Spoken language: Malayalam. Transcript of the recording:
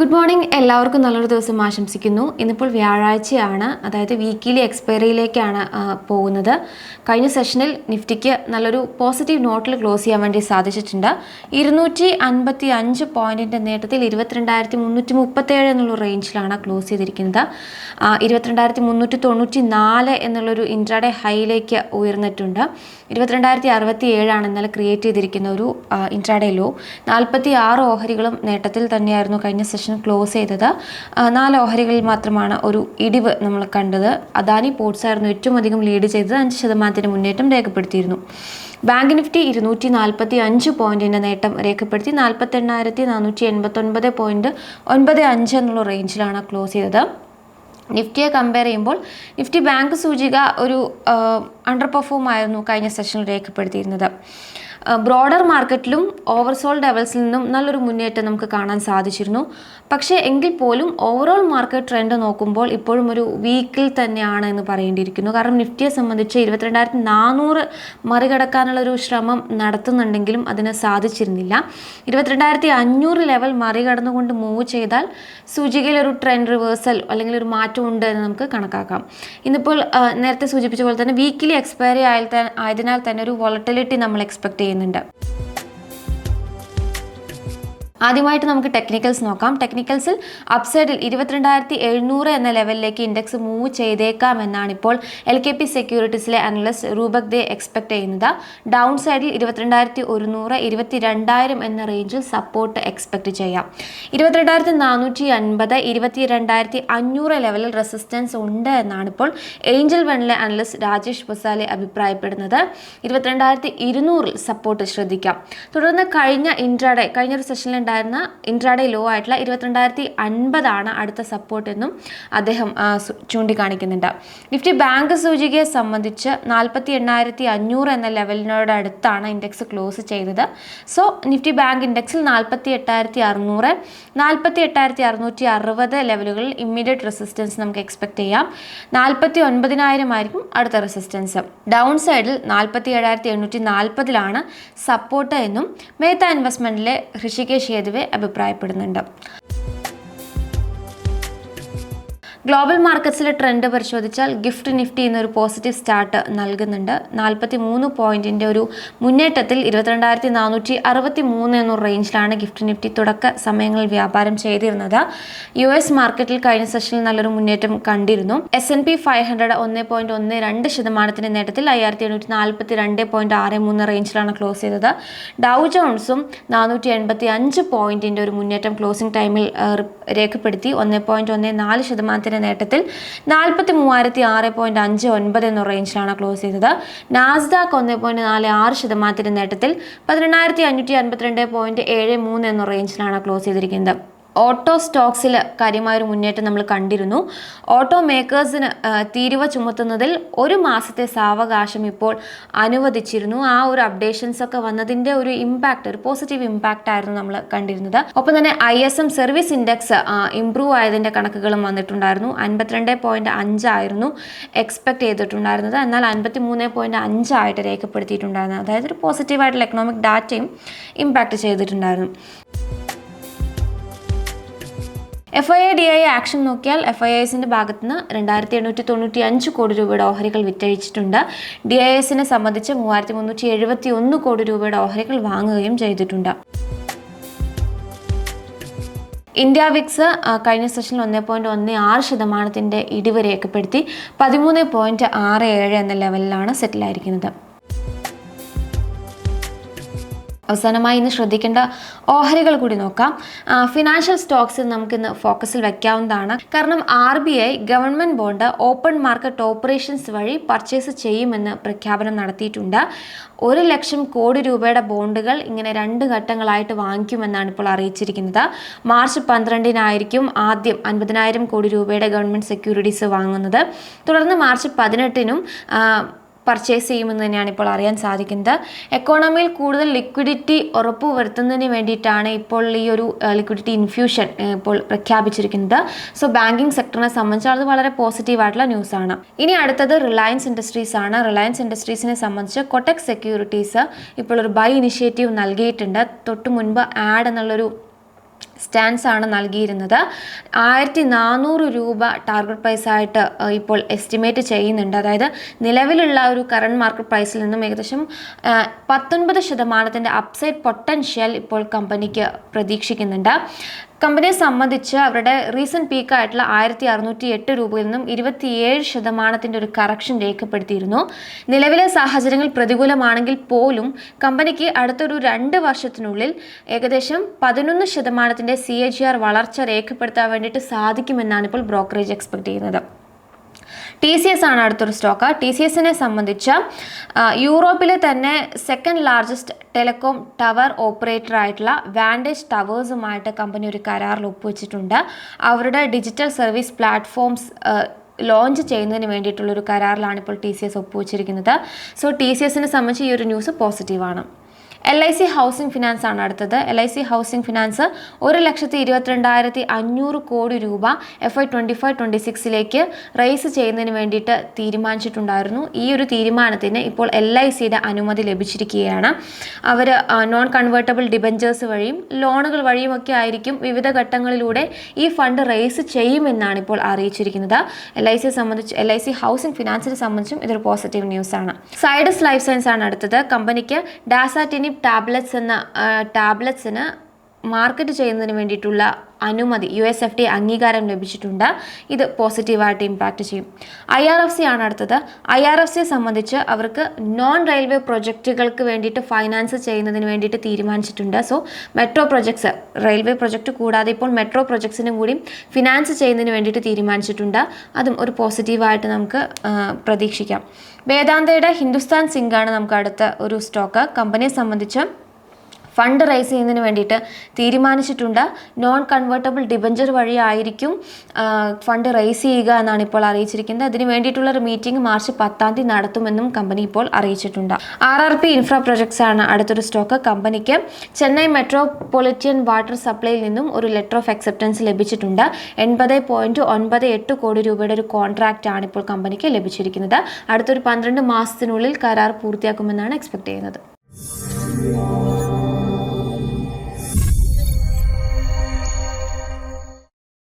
ഗുഡ് മോർണിംഗ് എല്ലാവർക്കും നല്ലൊരു ദിവസം ആശംസിക്കുന്നു. ഇന്നിപ്പോൾ വ്യാഴാഴ്ചയാണ്. അതായത് വീക്കിലി എക്സ്പയറിയിലേക്കാണ് പോകുന്നത്. കഴിഞ്ഞ സെഷനിൽ നിഫ്റ്റിക്ക് നല്ലൊരു പോസിറ്റീവ് നോട്ടിൽ ക്ലോസ് ചെയ്യാൻ വേണ്ടി സാധിച്ചിട്ടുണ്ട്. ഇരുന്നൂറ്റി അൻപത്തി അഞ്ച് പോയിന്റിന്റെ നേട്ടത്തിൽ ഇരുപത്തിരണ്ടായിരത്തി മുന്നൂറ്റി മുപ്പത്തേഴ് എന്നുള്ള റേഞ്ചിലാണ് ക്ലോസ് ചെയ്തിരിക്കുന്നത്. ഇരുപത്തിരണ്ടായിരത്തി മുന്നൂറ്റി തൊണ്ണൂറ്റി നാല് എന്നുള്ളൊരു ഇൻട്രാഡേ ഹൈയിലേക്ക് ഉയർന്നിട്ടുണ്ട്. ഇരുപത്തിരണ്ടായിരത്തി അറുപത്തി ഏഴാണ് ഇന്നലെ ക്രിയേറ്റ് ചെയ്തിരിക്കുന്ന ഒരു ഇൻട്രാഡേ ലോ നാൽപ്പത്തി ആറ് ഓഹരികളും നേട്ടത്തിൽ തന്നെയായിരുന്നു കഴിഞ്ഞ സെഷൻ ക്ലോസ് ചെയ്തത്. നാല് ഓഹരികളിൽ മാത്രമാണ് ഒരു ഇടിവ് നമ്മൾ കണ്ടത്. അദാനി പോർട്സ് ആയിരുന്നു ഏറ്റവും അധികം ലീഡ് ചെയ്തത്. അഞ്ച് ശതമാനത്തിന് മുന്നേറ്റം രേഖപ്പെടുത്തിയിരുന്നു. ബാങ്ക് നിഫ്റ്റി ഇരുന്നൂറ്റി നാൽപ്പത്തി അഞ്ച് പോയിന്റിന്റെ നേട്ടം രേഖപ്പെടുത്തി. നാൽപ്പത്തി എണ്ണായിരത്തി നാനൂറ്റി എൺപത്തൊൻപത് പോയിന്റ് ഒൻപത് അഞ്ച് എന്നുള്ള റേഞ്ചിലാണ് ക്ലോസ് ചെയ്തത്. നിഫ്റ്റിയെ കമ്പയർ ചെയ്യുമ്പോൾ നിഫ്റ്റി ബാങ്ക് സൂചിക ഒരു അണ്ടർ പെർഫോം ആയിരുന്നു കഴിഞ്ഞ സെഷനിൽ രേഖപ്പെടുത്തിയിരുന്നത്. ബ്രോഡർ മാർക്കറ്റിലും ഓവർസോൾ ലെവൽസിൽ നിന്നും നല്ലൊരു മുന്നേറ്റം നമുക്ക് കാണാൻ സാധിച്ചിരുന്നു. പക്ഷേ എങ്കിൽ പോലും ഓവറോൾ മാർക്കറ്റ് ട്രെൻഡ് നോക്കുമ്പോൾ ഇപ്പോഴും ഒരു വീക്കിൽ തന്നെയാണ് എന്ന് പറയേണ്ടിയിരിക്കുന്നു. കാരണം നിഫ്റ്റിയെ സംബന്ധിച്ച് ഇരുപത്തിരണ്ടായിരത്തി നാനൂറ് മറികടക്കാനുള്ള ഒരു ശ്രമം നടത്തുന്നുണ്ടെങ്കിലും അതിന് സാധിച്ചിരുന്നില്ല. ഇരുപത്തിരണ്ടായിരത്തി അഞ്ഞൂറ് ലെവൽ മറികടന്നുകൊണ്ട് മൂവ് ചെയ്താൽ സൂചികയിൽ ഒരു ട്രെൻഡ് റിവേഴ്സൽ അല്ലെങ്കിൽ ഒരു മാറ്റം ഉണ്ട് എന്ന് നമുക്ക് കണക്കാക്കാം. ഇന്നിപ്പോൾ നേരത്തെ സൂചിപ്പിച്ച പോലെ തന്നെ വീക്കിലി എക്സ്പയറി ആയ ആയതിനാൽ തന്നെ ഒരു വോളട്ടിലിറ്റി നമ്മൾ എക്സ്പെക്ട് ചെയ്യുന്നുണ്ട് ആദ്യമായിട്ട് നമുക്ക് ടെക്നിക്കൽസ് നോക്കാം. ടെക്നിക്കൽസിൽ അപ്സൈഡിൽ ഇരുപത്തിരണ്ടായിരത്തി എഴുന്നൂറ് എന്ന ലെവലിലേക്ക് ഇൻഡെക്സ് മൂവ് ചെയ്തേക്കാം എന്നാണ് ഇപ്പോൾ എൽ കെ പി സെക്യൂരിറ്റീസിലെ അനലിസ്റ്റ് രൂപക് ദേ എക്സ്പെക്ട് ചെയ്യുന്നത്. ഡൗൺ സൈഡിൽ ഇരുപത്തിരണ്ടായിരത്തി ഒരുന്നൂറ് ഇരുപത്തി രണ്ടായിരം എന്ന റേഞ്ചിൽ സപ്പോർട്ട് എക്സ്പെക്ട് ചെയ്യാം. ഇരുപത്തിരണ്ടായിരത്തി നാനൂറ്റി അൻപത് ഇരുപത്തി രണ്ടായിരത്തി അഞ്ഞൂറ് ലെവലിൽ റെസിസ്റ്റൻസ് ഉണ്ട് എന്നാണ് ഇപ്പോൾ ഏഞ്ചൽ വണ്ണിലെ അനലിസ്റ്റ് രാജേഷ് ബസാലെ അഭിപ്രായപ്പെടുന്നത്. ഇരുപത്തിരണ്ടായിരത്തി ഇരുന്നൂറിൽ സപ്പോർട്ട് ശ്രദ്ധിക്കാം. തുടർന്ന് കഴിഞ്ഞ ഇൻട്രാഡേ കഴിഞ്ഞ ഒരു സെഷനിൽ ഉണ്ടായിരുന്ന ഇൻട്രാഡേ ലോ ആയിട്ടുള്ള ഇരുപത്തിരണ്ടായിരത്തി അൻപതാണ് അടുത്ത സപ്പോർട്ട് എന്നും അദ്ദേഹം ചൂണ്ടിക്കാണിക്കുന്നുണ്ട്. നിഫ്റ്റി ബാങ്ക് സൂചികയെ സംബന്ധിച്ച് നാൽപ്പത്തി എണ്ണായിരത്തി അഞ്ഞൂറ് എന്ന ലെവലിനോട് അടുത്താണ് ഇൻഡെക്സ് ക്ലോസ് ചെയ്തത്. സോ നിഫ്റ്റി ബാങ്ക് ഇൻഡെക്സിൽ നാൽപ്പത്തി എട്ടായിരത്തി അറുന്നൂറ് നാൽപ്പത്തി എട്ടായിരത്തി അറുന്നൂറ്റി അറുപത് ലെവലുകളിൽ ഇമ്മീഡിയറ്റ് റെസിസ്റ്റൻസ് നമുക്ക് എക്സ്പെക്ട് ചെയ്യാം. നാൽപ്പത്തി ഒൻപതിനായിരം ആയിരിക്കും അടുത്ത റെസിസ്റ്റൻസ് ഡൗൺ സൈഡിൽ നാൽപ്പത്തി ഏഴായിരത്തി എണ്ണൂറ്റി നാൽപ്പതിലാണ് സപ്പോർട്ട് എന്നും മേത്ത ഇൻവെസ്റ്റ്മെന്റിലെ ഋഷികേഷ് യേദവെ അഭിപ്രായപ്പെടുന്നുണ്ട്. ഗ്ലോബൽ മാർക്കറ്റ്സിലെ ട്രെൻഡ് പരിശോധിച്ചാൽ ഗിഫ്റ്റ് നിഫ്റ്റി എന്നൊരു പോസിറ്റീവ് സ്റ്റാർട്ട് നൽകുന്നുണ്ട്. നാൽപ്പത്തി മൂന്ന് പോയിന്റിന്റെ ഒരു മുന്നേറ്റത്തിൽ ഇരുപത്തിരണ്ടായിരത്തി നാനൂറ്റി അറുപത്തി മൂന്ന് എന്ന റേഞ്ചിലാണ് ഗിഫ്റ്റ് നിഫ്റ്റി തുടക്ക സമയങ്ങളിൽ വ്യാപാരം ചെയ്തിരുന്നത്. യു എസ് മാർക്കറ്റിൽ കഴിഞ്ഞ സെഷനിൽ നല്ലൊരു മുന്നേറ്റം കണ്ടിരുന്നു. S and P five hundred ഒന്ന് പോയിന്റ് ഒന്ന് രണ്ട് ശതമാനത്തിന്റെ നേട്ടത്തിൽ അയ്യായിരത്തി എണ്ണൂറ്റി നാൽപ്പത്തി രണ്ട് പോയിന്റ് ആറ് മൂന്ന് റേഞ്ചിലാണ് ക്ലോസ് ചെയ്തത്. ഡൗ ജോൺസും നാനൂറ്റി എൺപത്തി അഞ്ച് പോയിന്റിന്റെ ഒരു മുന്നേറ്റം ക്ലോസിംഗ് ടൈമിൽ രേഖപ്പെടുത്തി. ഒന്ന് പോയിന്റ് ഒന്ന് നാല് ശതമാനത്തിന്റെ നേട്ടത്തിൽ നാൽപ്പത്തി മൂവായിരത്തി ആറ് പോയിന്റ് അഞ്ച് ഒൻപത് എന്ന റേഞ്ചിലാണ് ക്ലോസ് ചെയ്തത്. നാസ്ഡാക്ക് ഒന്ന് പോയിന്റ് നാല് ആറ് ശതമാനത്തിന്റെ നേട്ടത്തിൽ പതിനെണ്ണായിരത്തി അഞ്ഞൂറ്റി അൻപത്തിരണ്ട് പോയിന്റ് ഏഴ് മൂന്ന് എന്ന റേഞ്ചിലാണ് ക്ലോസ് ചെയ്തിരിക്കുന്നത്. ഓട്ടോ സ്റ്റോക്സിൽ കാര്യമായൊരു മുന്നേറ്റം നമ്മൾ കണ്ടിരുന്നു. ഓട്ടോ മേക്കേഴ്സിന് തീരുവ ചുമത്തുന്നതിൽ ഒരു മാസത്തെ സാവകാശം ഇപ്പോൾ അനുവദിച്ചിരുന്നു. ആ ഒരു അപ്ഡേഷൻസ് ഒക്കെ വന്നതിന്റെ ഒരു ഇമ്പാക്റ്റ് ഒരു പോസിറ്റീവ് ഇമ്പാക്റ്റ് ആയിരുന്നു നമ്മൾ കണ്ടിരുന്നത്. ഒപ്പം തന്നെ I S M service index improve ആയതിന്റെ കണക്കുകളും വന്നിട്ടുണ്ടായിരുന്നു. അൻപത്തിരണ്ട് പോയിന്റ് അഞ്ചായിരുന്നു എക്സ്പെക്ട് ചെയ്തിട്ടുണ്ടായിരുന്നത്. എന്നാൽ അൻപത്തി മൂന്ന് പോയിന്റ് അഞ്ചായിട്ട് രേഖപ്പെടുത്തിയിട്ടുണ്ടായിരുന്നു. അതായത് ഒരു പോസിറ്റീവായിട്ടുള്ള എക്കണോമിക് ഡാറ്റയും ഇമ്പാക്റ്റ് ചെയ്തിട്ടുണ്ടായിരുന്നു. F I I D I action നോക്കിയാൽ എഫ് ഐ എസിന്റെ ഭാഗത്ത് നിന്ന് രണ്ടായിരത്തി എണ്ണൂറ്റി തൊണ്ണൂറ്റി അഞ്ച് കോടി രൂപയുടെ ഓഹരികൾ വിറ്റഴിച്ചിട്ടുണ്ട്. ഡി ഐ എസിനെ സംബന്ധിച്ച് മൂവായിരത്തി മുന്നൂറ്റി എഴുപത്തി ഒന്ന് കോടി രൂപയുടെ ഓഹരികൾ വാങ്ങുകയും ചെയ്തിട്ടുണ്ട്. ഇന്ത്യ വിക്സ് കഴിഞ്ഞ സെഷനിൽ ഒന്ന് പോയിന്റ് ഒന്ന് ആറ് ശതമാനത്തിന്റെ ഇടിവ് രേഖപ്പെടുത്തി പതിമൂന്ന് പോയിന്റ് ആറ് ഏഴ് എന്ന ലെവലിലാണ് സെറ്റിലായിരിക്കുന്നത്. അവസാനമായി ഇന്ന് ശ്രദ്ധിക്കേണ്ട ഓഹരികൾ കൂടി നോക്കാം. ഫിനാൻഷ്യൽ സ്റ്റോക്സ് നമുക്ക് ഇന്ന് ഫോക്കസിൽ വെക്കാവുന്നതാണ്. കാരണം R B I government bond open market operations വഴി പർച്ചേസ് ചെയ്യുമെന്ന് പ്രഖ്യാപനം നടത്തിയിട്ടുണ്ട്. ഒരു ലക്ഷം കോടി രൂപയുടെ ബോണ്ടുകൾ ഇങ്ങനെ രണ്ട് ഘട്ടങ്ങളായിട്ട് വാങ്ങിക്കുമെന്നാണ് ഇപ്പോൾ അറിയിച്ചിരിക്കുന്നത്. മാർച്ച് പന്ത്രണ്ടിനായിരിക്കും ആദ്യം അൻപതിനായിരം കോടി രൂപയുടെ ഗവൺമെന്റ് സെക്യൂരിറ്റീസ് വാങ്ങുന്നത്. തുടർന്ന് മാർച്ച് പതിനെട്ടിനും പർച്ചേസ് ചെയ്യുമെന്ന് തന്നെയാണ് ഇപ്പോൾ അറിയാൻ സാധിക്കുന്നത്. എക്കോണമിയിൽ കൂടുതൽ ലിക്വിഡിറ്റി ഉറപ്പുവരുത്തുന്നതിന് വേണ്ടിയിട്ടാണ് ഇപ്പോൾ ഈ ഒരു ലിക്വിഡിറ്റി ഇൻഫ്യൂഷൻ ഇപ്പോൾ പ്രഖ്യാപിച്ചിരിക്കുന്നത്. സോ ബാങ്കിങ് സെക്ടറിനെ സംബന്ധിച്ച് വളരെ പോസിറ്റീവ് ആയിട്ടുള്ള ന്യൂസ് ആണ്. ഇനി അടുത്തത് റിലയൻസ് ഇൻഡസ്ട്രീസ് ആണ്. റിലയൻസ് ഇൻഡസ്ട്രീസിനെ സംബന്ധിച്ച് കൊട്ടക് സെക്യൂരിറ്റീസ് ഇപ്പോൾ ഒരു ബൈ ഇനിഷ്യേറ്റീവ് നൽകിയിട്ടുണ്ട്. തൊട്ട് മുൻപ് ആഡ് എന്നുള്ളൊരു സ്റ്റാൻസ് ആണ് നൽകിയിരുന്നത്. ആയിരത്തി നാനൂറ് രൂപ ടാർഗറ്റ് പ്രൈസ് ആയിട്ട് ഇപ്പോൾ എസ്റ്റിമേറ്റ് ചെയ്യുന്നുണ്ട്. അതായത് നിലവിലുള്ള ഒരു കറണ്ട് മാർക്കറ്റ് പ്രൈസിൽ നിന്നും ഏകദേശം പത്തൊൻപത് ശതമാനത്തിന്റെ അപ്സൈഡ് പൊട്ടൻഷ്യൽ ഇപ്പോൾ കമ്പനിക്ക് പ്രതീക്ഷിക്കുന്നുണ്ട്. കമ്പനിയെ സംബന്ധിച്ച് അവരുടെ റീസെന്റ് പീക്കായിട്ടുള്ള ആയിരത്തി അറുന്നൂറ്റി എട്ട് രൂപയിൽ നിന്നും ഇരുപത്തിയേഴ് ശതമാനത്തിന്റെ ഒരു കറക്ഷൻ രേഖപ്പെടുത്തിയിരുന്നു. നിലവിലെ സാഹചര്യങ്ങൾ പ്രതികൂലമാണെങ്കിൽ പോലും കമ്പനിക്ക് അടുത്തൊരു രണ്ട് വർഷത്തിനുള്ളിൽ ഏകദേശം പതിനൊന്ന് ശതമാനത്തിന്റെ സി എ ജി ആർ വളർച്ച രേഖപ്പെടുത്താൻ വേണ്ടിയിട്ട് സാധിക്കുമെന്നാണ് ഇപ്പോൾ ബ്രോക്കറേജ് എക്സ്പെക്ട് ചെയ്യുന്നത്. ടി സി എസ് ആണ് അടുത്തൊരു സ്റ്റോക്ക്. ടി സി എസിനെ സംബന്ധിച്ച് യൂറോപ്പിലെ തന്നെ second largest telecom tower operator ആയിട്ടുള്ള വാൻഡേജ് ടവേഴ്സുമായിട്ട് കമ്പനി ഒരു കരാറിൽ ഒപ്പുവെച്ചിട്ടുണ്ട്. അവരുടെ ഡിജിറ്റൽ സർവീസ് പ്ലാറ്റ്ഫോംസ് ലോഞ്ച് ചെയ്യുന്നതിന് വേണ്ടിയിട്ടുള്ളൊരു കരാറിലാണ് ഇപ്പോൾ ടി സി എസ് ഒപ്പുവെച്ചിരിക്കുന്നത്. സോ ടി സി എസിനെ സംബന്ധിച്ച് ഈ ഒരു ന്യൂസ് പോസിറ്റീവാണ് L I C housing finance ആണ് അടുത്തത്. L I C housing finance ഒരു ലക്ഷത്തി ഇരുപത്തിരണ്ടായിരത്തി അഞ്ഞൂറ് കോടി രൂപ F I twenty five twenty സിക്സിലേക്ക് raise ചെയ്യുന്നതിന് വേണ്ടിയിട്ട് തീരുമാനിച്ചിട്ടുണ്ടായിരുന്നു. ഈ ഒരു തീരുമാനത്തിന് ഇപ്പോൾ എൽ ഐ സിയുടെ അനുമതി ലഭിച്ചിരിക്കുകയാണ്. അവർ നോൺ കൺവേർട്ടബിൾ ഡിബഞ്ചേഴ്സ് വഴിയും ലോണുകൾ വഴിയുമൊക്കെ ആയിരിക്കും വിവിധ ഘട്ടങ്ങളിലൂടെ ഈ ഫണ്ട് റേസ് ചെയ്യുമെന്നാണ് ഇപ്പോൾ അറിയിച്ചിരിക്കുന്നത്. എൽ ഐ സിയെ സംബന്ധിച്ച് എൽ ഐ സി ഹൗസിംഗ് ഫിനാൻസിനെ സംബന്ധിച്ചും ഇതൊരു പോസിറ്റീവ് ന്യൂസ് ആണ്. സൈഡസ് ലൈഫ് സയൻസ് ആണ് അടുത്തത്. കമ്പനിക്ക് ഡാസാറ്റിനിപ് ടാബ്ലറ്റ്സ് എന്ന ടാബ്ലറ്റ്സിന് മാർക്കറ്റ് ചെയ്യുന്നതിന് വേണ്ടിയിട്ടുള്ള അനുമതി യു എസ് എഫ് ഡി അംഗീകാരം ലഭിച്ചിട്ടുണ്ട്. ഇത് പോസിറ്റീവായിട്ട് ഇമ്പാക്റ്റ് ചെയ്യും. ഐ ആർ എഫ് സി ആണ് അടുത്തത്. ഐ ആർ എഫ് സിയെ സംബന്ധിച്ച് അവർക്ക് നോൺ റെയിൽവേ പ്രൊജക്റ്റുകൾക്ക് വേണ്ടിയിട്ട് ഫൈനാൻസ് ചെയ്യുന്നതിന് വേണ്ടിയിട്ട് തീരുമാനിച്ചിട്ടുണ്ട്. So metro projects railway project കൂടാതെ ഇപ്പോൾ മെട്രോ പ്രൊജക്ട്സിനും കൂടി ഫിനാൻസ് ചെയ്യുന്നതിന് വേണ്ടിയിട്ട് തീരുമാനിച്ചിട്ടുണ്ട്. അതും ഒരു പോസിറ്റീവായിട്ട് നമുക്ക് പ്രതീക്ഷിക്കാം. വേദാന്തയുടെ ഹിന്ദുസ്ഥാൻ സിങ്ക് ആണ് നമുക്ക് അടുത്ത ഒരു സ്റ്റോക്ക് കമ്പനിയെ സംബന്ധിച്ച് ഫണ്ട് റൈസ് ചെയ്യുന്നതിന് വേണ്ടിയിട്ട് തീരുമാനിച്ചിട്ടുണ്ട്. നോൺ കൺവേർട്ടബിൾ ഡിബഞ്ചർ വഴി ആയിരിക്കും ഫണ്ട് റൈസ് ചെയ്യുക എന്നാണ് ഇപ്പോൾ അറിയിച്ചിരിക്കുന്നത്. അതിന് വേണ്ടിയിട്ടുള്ള ഒരു മീറ്റിംഗ് മാർച്ച് പത്താം തീയതി നടത്തുമെന്നും കമ്പനി ഇപ്പോൾ അറിയിച്ചിട്ടുണ്ട്. R R P infra projects ആണ് അടുത്തൊരു സ്റ്റോക്ക് കമ്പനിക്ക് ചെന്നൈ മെട്രോപൊളിറ്റൻ വാട്ടർ സപ്ലൈയിൽ നിന്നും ഒരു ലെറ്റർ ഓഫ് അക്സെപ്റ്റൻസ് ലഭിച്ചിട്ടുണ്ട്. എൺപത് പോയിന്റ് ഒൻപത് എട്ട് കോടി രൂപയുടെ ഒരു കോൺട്രാക്റ്റ് ആണ് ഇപ്പോൾ കമ്പനിക്ക് ലഭിച്ചിരിക്കുന്നത്. അടുത്തൊരു പന്ത്രണ്ട് മാസത്തിനുള്ളിൽ കരാർ പൂർത്തിയാക്കുമെന്നാണ് എക്സ്പെക്ട് ചെയ്യുന്നത്.